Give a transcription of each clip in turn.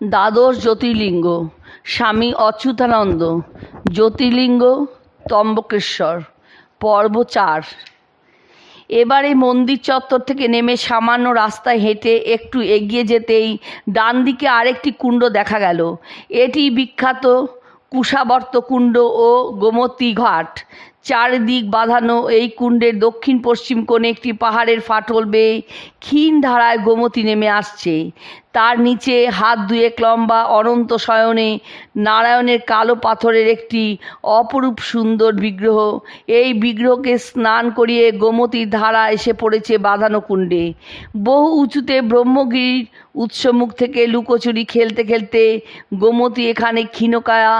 দ্বাদশ জ্যোতির্লিঙ্গ, স্বামী অচ্যুতানন্দ, জ্যোতির্লিঙ্গ তম্বকেশ্বর, পর্ব চার। এবারে মন্দির চত্বর থেকে নেমে সামান্য রাস্তায় হেঁটে একটু এগিয়ে যেতেই ডান দিকে আরেকটি কুণ্ড দেখা গেল। এটি বিখ্যাত কুশাবর্ত কুণ্ড ও গোমতী ঘাট। চারদিক বাঁধানো এই কুণ্ডের দক্ষিণ পশ্চিম কোণে একটি পাহাড়ের ফাটল বেয়ে ক্ষীণ ধারায় গোমতী নেমে আসছে। তার নিচে হাত দুয়ে লম্বা অনন্ত শয়নে নারায়ণের কালো পাথরের একটি অপরূপ সুন্দর বিগ্রহ। এই বিগ্রহকে স্নান করিয়ে গোমতীর ধারা এসে পড়েছে বাঁধানো কুণ্ডে। বহু উঁচুতে ব্রহ্মগিরির উৎসমুখ থেকে লুকোচুরি খেলতে খেলতে গোমতী এখানে ক্ষীণকায়া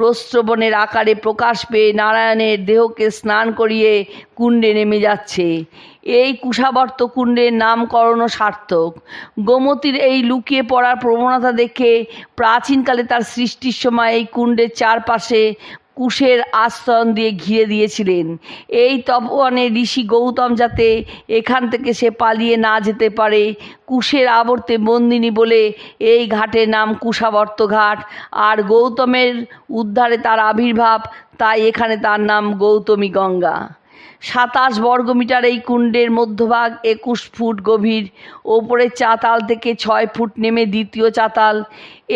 প্রস্রবণের আকারে প্রকাশ পেয়ে নারায়ণের দেহকে স্নান করিয়ে কুণ্ডে নেমে যাচ্ছে। এই কুশাবর্ত কুণ্ডের নামকরণও সার্থক। গোমতীর এই লুকিয়ে পড়ার প্রবণতা দেখে প্রাচীনকালে তার সৃষ্টির সময় এই কুণ্ডের চারপাশে কুশের আস্তরণ দিয়ে ঘিরে দিয়েছিলেন। এই তপনে ঋষি গৌতম যাতে এখান থেকে সে পালিয়ে না যেতে পারে, কুশের আবর্তে বন্দিনী বলে এই ঘাটের নাম কুশাবর্ত ঘাট। আর গৌতমের উদ্ধারে তার আবির্ভাব, তাই এখানে তার নাম গৌতমী গঙ্গা। সাতাশ বর্গমিটার এই কুণ্ডের মধ্যভাগ একুশ ফুট গভীর। ওপরের চাতাল থেকে ছয় ফুট নেমে দ্বিতীয় চাতাল।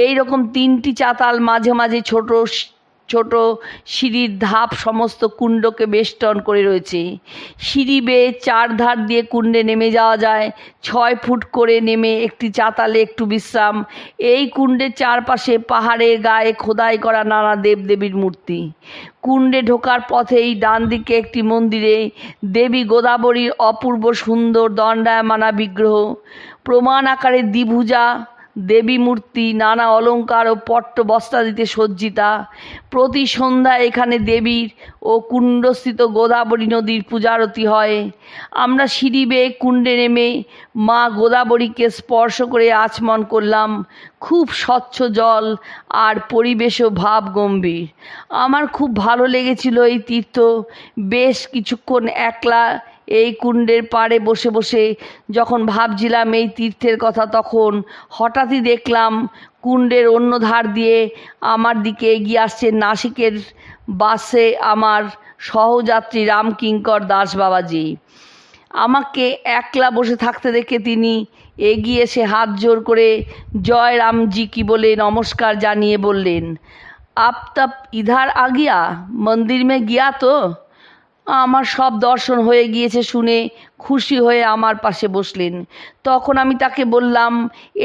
এই রকম তিনটি চাতাল মাঝে মাঝে ছোট ছোট সিঁড়ির ধাপ সমস্ত কুণ্ডকে বেষ্টন করে রয়েছে। সিঁড়ি বেয়ে চার ধার দিয়ে কুণ্ডে নেমে যাওয়া যায়। ছয় ফুট করে নেমে একটি চাতালে একটু বিশ্রাম। এই কুণ্ডের চারপাশে পাহাড়ের গায়ে খোদাই করা নানা দেবদেবীর মূর্তি। কুণ্ডে ঢোকার পথেই ডান দিকে একটি মন্দিরে দেবী গোদাবরীর অপূর্ব সুন্দর দণ্ডায়মানা বিগ্রহ। প্রমাণ আকারে দ্বিভুজা দেবী মূর্তি, নানা অলঙ্কার ও পট্ট বস্ত্রাদিতে সজ্জিতা। প্রতি সন্ধ্যায় এখানে দেবীর ও কুণ্ডস্থিত গোদাবরী নদীর পূজারতি হয়। আমরা সিঁড়ি বেয়ে কুণ্ডে নেমে মা গোদাবরীকে স্পর্শ করে আচমন করলাম। খুব স্বচ্ছ জল আর পরিবেশও ভাব গম্ভীর আমার খুব ভালো লেগেছিল এই তীর্থ। বেশ কিছুক্ষণ একলা এই কুণ্ডের পাড়ে বসে বসে যখন ভাবছিলাম এই তীর্থের কথা, তখন হঠাৎই দেখলাম কুণ্ডের অন্য ধার দিয়ে আমার দিকে এগিয়ে আসছে নাসিকের বাসে আমার সহযাত্রী রামকিঙ্কর দাস বাবাজি। আমাকে একলা বসে থাকতে দেখে তিনি এগিয়ে এসে হাত জোর করে জয় রামজি কি বলে নমস্কার জানিয়ে বললেন, আপ ইধার আগিয়া, মন্দির মে গিয়া তো? আমার সব দর্শন হয়ে গিয়েছে শুনে খুশি হয়ে আমার পাশে বসলেন তখন আমি তাকে বললাম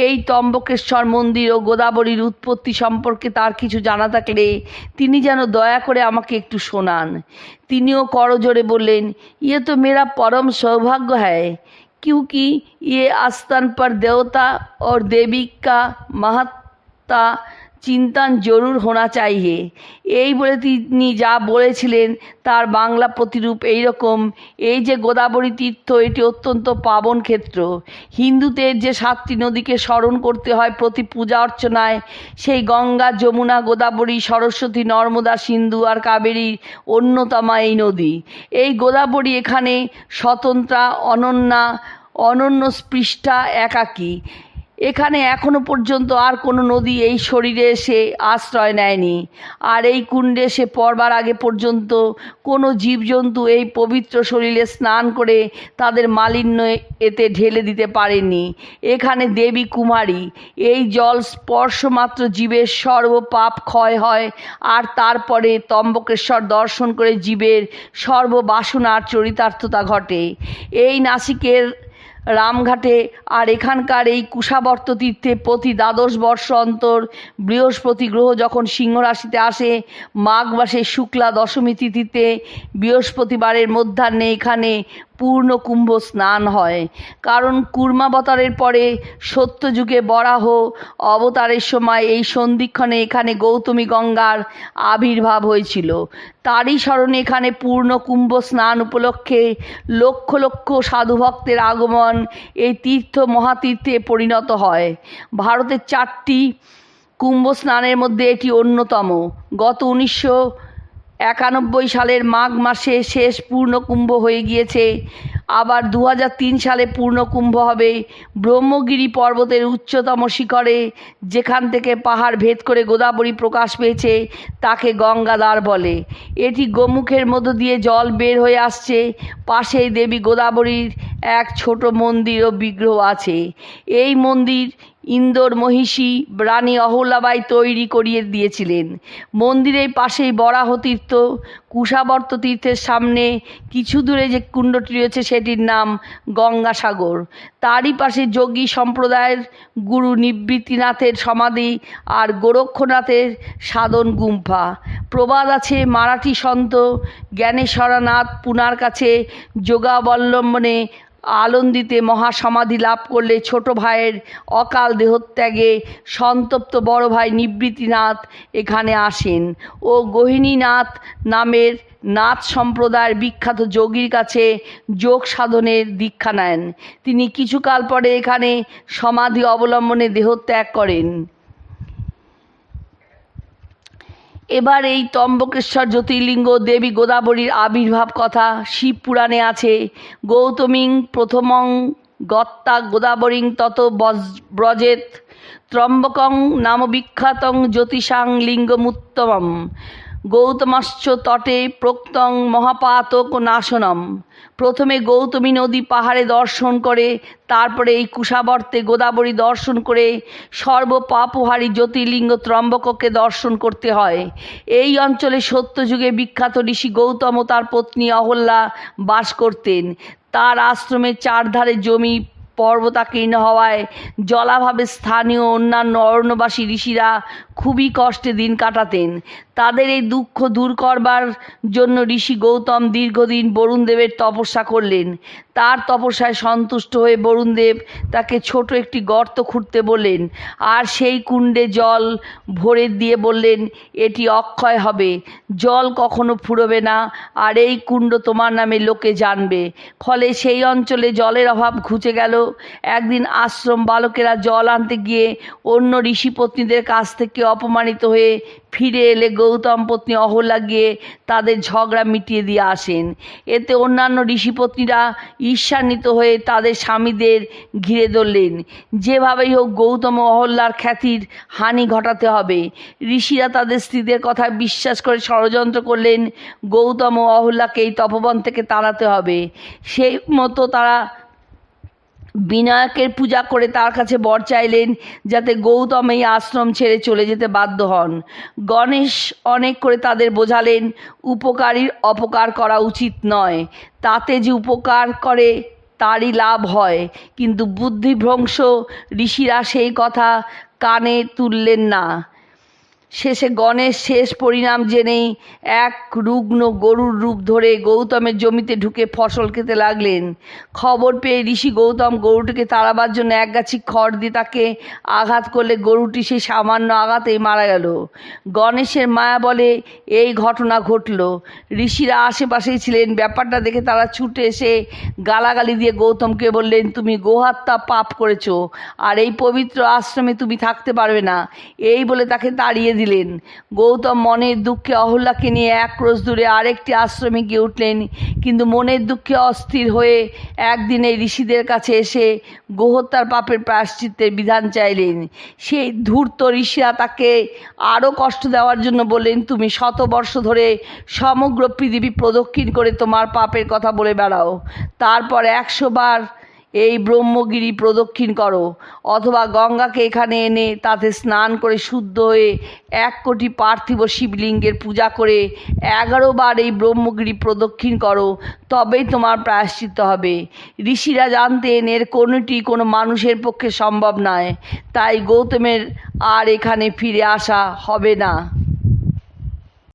এই ত্র্যম্বকেশ্বর মন্দির ও গোদাবরীর উৎপত্তি সম্পর্কে তার কিছু জানা থাকলে তিনি যেন দয়া করে আমাকে একটু শোনান তিনিও করজোরে বললেন ইয়ে তো মেরা পরম সৌভাগ্য হ্যায় क्योंकि ये आस्थान पर देवता और देवी का महत्ता চিন্তন জরুর হোনা চাইয়ে এই বলে তিনি যা বলেছিলেন, তার বাংলা প্রতিরূপ এই রকম এই যে গোদাবরী তীর্থ, এটি অত্যন্ত পাবন ক্ষেত্র। হিন্দুদের যে সাতটি নদীকে স্মরণ করতে হয় প্রতি পূজা অর্চনায়, সেই গঙ্গা, যমুনা, গোদাবরী, সরস্বতী, নর্মদা, সিন্ধু আর কাবেরী অন্যতমা এই নদী। এই গোদাবরী এখানে স্বতন্ত্রা, অনন্যা অনন্য স্পৃষ্ঠা একাকী। এখানে এখনও পর্যন্ত আর কোনো নদী এই শরীরে এসে আশ্রয় নেয়নি। আর এই কুণ্ডে সে পড়বার আগে পর্যন্ত কোনো জীবজন্তু এই পবিত্র শরীরে স্নান করে তাদের মালিন্য এতে ঢেলে দিতে পারেনি। এখানে দেবী কুমারী, এই জল স্পর্শমাত্র জীবের সর্ব পাপ ক্ষয় হয়, আর তারপরে তম্বকেশ্বর দর্শন করে জীবের সর্ববাসনার চরিতার্থতা ঘটে। এই নাসিকের রামঘাটে আর এখানকার এই কুশাবর্ত তীর্থে প্রতি দ্বাদশ বর্ষ অন্তর বৃহস্পতি গ্রহ যখন সিংহ রাশিতে আসে, মাঘ মাসে শুক্লা দশমী তিথিতে বৃহস্পতিবারের মধ্যাহ্নে এখানে পূর্ণ কুম্ভ স্নান হয়। কারণ কুর্মাবতারের পরে সত্যযুগে বরাহ, অবতারের সময় এই সন্ধিক্ষণে এখানে গৌতমী গঙ্গার আবির্ভাব হয়েছিল। তারই স্মরণে এখানে পূর্ণ কুম্ভ স্নান উপলক্ষে লক্ষ লক্ষ সাধুভক্তের আগমন এই তীর্থ মহাতীর্থে পরিণত হয়। ভারতের চারটি কুম্ভ স্নানের মধ্যে এটি অন্যতম। গত উনিশশো একানব্বই সালের মাঘ মাসে শেষ পূর্ণকুম্ভ হয়ে গিয়েছে। আবার দু সালে পূর্ণকুম্ভ হবে। ব্রহ্মগিরি পর্বতের উচ্চতম শিখরে যেখান থেকে পাহাড় ভেদ করে গোদাবরী প্রকাশ পেয়েছে, তাকে গঙ্গাধার বলে। এটি গোমুখের মধ্য দিয়ে জল বের হয়ে আসছে। পাশেই দেবী গোদাবরীর এক ছোট মন্দির ও বিগ্রহ আছে। এই মন্দির ইন্দোর মহিষী রানী অহল্যাবাই তৈরি করিয়ে দিয়েছিলেন। মন্দিরের পাশেই বরাহ তীর্থ, কুশাবর্ত তীর্থের সামনে কিছু দূরে যে কুণ্ডটি রয়েছে সেটির নাম গঙ্গাসাগর। তারই পাশে যোগী সম্প্রদায়ের গুরু নিবৃত্তিনাথের সমাধি আর গোরক্ষনাথের সাধন গুম্ফা। প্রবাদ আছে মারাঠি সন্ত জ্ঞানেশ্বরনাথ পুনার কাছে যোগাবলম্বনে আনন্দিতে মহাসমাধি লাভ করলে ছোট ভাইয়ের অকাল দেহত্যাগে সন্তপ্ত বড় ভাই নিবৃত্তিনাথ এখানে আসেন ও গহিনীনাথ নামের নাথ সম্প্রদায়ের বিখ্যাত যোগীর কাছে যোগ সাধনের দীক্ষা নেন। তিনি কিছুকাল পরে এখানে সমাধি অবলম্বনে দেহত্যাগ করেন। এবার এই তম্বকেশ্বর জ্যোতির্লিঙ্গ দেবী গোদাবরীর আবির্ভাব কথা শিব পুরাণে আছে। গৌতমিং প্রথমং গত্তা গোদাবরীং তত ব্রজেত ত্রম্বকং নাম বিখ্যাতং জ্যোতিষাং লিঙ্গমুত্তমম, গৌতমাশ্চ তটে প্রোক্তং মহাপাতক নাশনম। প্রথমে গৌতমী নদী পাহাড়ে দর্শন করে, তারপরে এই কুশাবর্তে গোদাবরী দর্শন করে সর্বপাপহারী জ্যোতির্লিঙ্গ ত্রম্বককে দর্শন করতে হয়। এই অঞ্চলে সত্যযুগে বিখ্যাত ঋষি গৌতম ও তার পত্নী অহল্যা বাস করতেন। তার আশ্রমে চারধারে জমি পর্বতাকীর্ণ হওয়ায় জলাভাবে স্থানীয় অন্যান্য অরণ্যবাসী ঋষিরা খুবই কষ্টে দিন কাটাতেন। তাদের এই দুঃখ দূর করবার জন্য ঋষি গৌতম দীর্ঘদিন বরুণদেবের তপস্যা করলেন। তার তপস্যায় সন্তুষ্ট হয়ে বরুণদেব তাকে ছোট একটি গর্ত খুঁড়তে বললেন, আর সেই কুণ্ডে জল ভরে দিয়ে বললেন, এটি অক্ষয় হবে, জল কখনো ফুরবে না, আর এই কুণ্ড তোমার নামে লোকে জানবে। ফলে সেই অঞ্চলে জলের অভাব ঘুচে গেল। একদিন আশ্রম বালকেরা জল আনতে গিয়ে অন্য ঋষি পত্নীদের কাছ থেকে অপমানিত হয়ে ফিরে এলে গৌতম পত্নী অহল্যা গিয়ে তাদের ঝগড়া মিটিয়ে দিয়ে আসেন। এতে অন্যান্য ঋষিপত্নীরা ঈর্ষান্বিত হয়ে তাদের স্বামীদের ঘিরে ধরলেন। যেভাবেই হোক গৌতম অহল্লার খ্যাতির হানি ঘটাতে হবে। ঋষিরা তাদের স্ত্রীদের কথা বিশ্বাস করে ষড়যন্ত্র করলেন। গৌতম অহল্লাকে এই তপবন থেকে তাড়াতে হবে। সেই মতো তারা বিনায়কের পূজা করে তার কাছে বর চাইলেন যাতে গৌতম এই আশ্রম ছেড়ে চলে যেতে বাধ্য হন। গণেশ অনেক করে তাদের বোঝালেন উপকারীর অপকার করা উচিত নয়। তাতে যে উপকার করে, তারই লাভ হয়। কিন্তু বুদ্ধিভ্রংশ ঋষিরা সেই কথা কানে তুললেন না। শেষে গণেশ শেষ পরিণাম জেনেই এক রুগ্ন গরুর রূপ ধরে গৌতমের জমিতে ঢুকে ফসল খেতে লাগলেন। খবর পেয়ে ঋষি গৌতম গরুটিকে তাড়াবার জন্য এক গাছি খড় দিয়ে তাকে আঘাত করলে গরুটি সেই সামান্য আঘাতেই মারা গেল। গণেশের মায়া বলে এই ঘটনা ঘটল। ঋষিরা আশেপাশেই ছিলেন। ব্যাপারটা দেখে তারা ছুটে এসে গালাগালি দিয়ে গৌতমকে বললেন, তুমি গোহাত্মা পাপ করেছ, আর এই পবিত্র আশ্রমে তুমি থাকতে পারবে না। এই বলে তাকে তাড়িয়ে দিলেন। গৌতম মনের দুঃখে অহল্যাকে নিয়ে এক ক্রোশ দূরে আরেকটি আশ্রমে গিয়ে উঠলেন। কিন্তু মনের দুঃখে অস্থির হয়ে একদিন ঋষিদের কাছে এসে গোহত্যার পাপের প্রায়শ্চিত্তের বিধান চাইলেন। সেই ধূর্ত ঋষিরা তাকে আরও কষ্ট দেওয়ার জন্য বললেন, তুমি শত বর্ষ ধরে সমগ্র পৃথিবী প্রদক্ষিণ করে তোমার পাপের কথা বলে বেড়াও। তারপর একশো বার এই ব্রহ্মগিরি প্রদক্ষিণ করো, অথবা গঙ্গাকে এখানে এনে তাতে স্নান করে শুদ্ধ হয়ে এক কোটি পার্থিব শিবলিঙ্গের পূজা করে এগারো বার এই ব্রহ্মগিরি প্রদক্ষিণ করো, তবেই তোমার প্রায়শ্চিত্ত হবে। ঋষিরা জানতেন এর কোনোটি কোনো মানুষের পক্ষে সম্ভব নয়, তাই গৌতমের আর এখানে ফিরে আসা হবে না।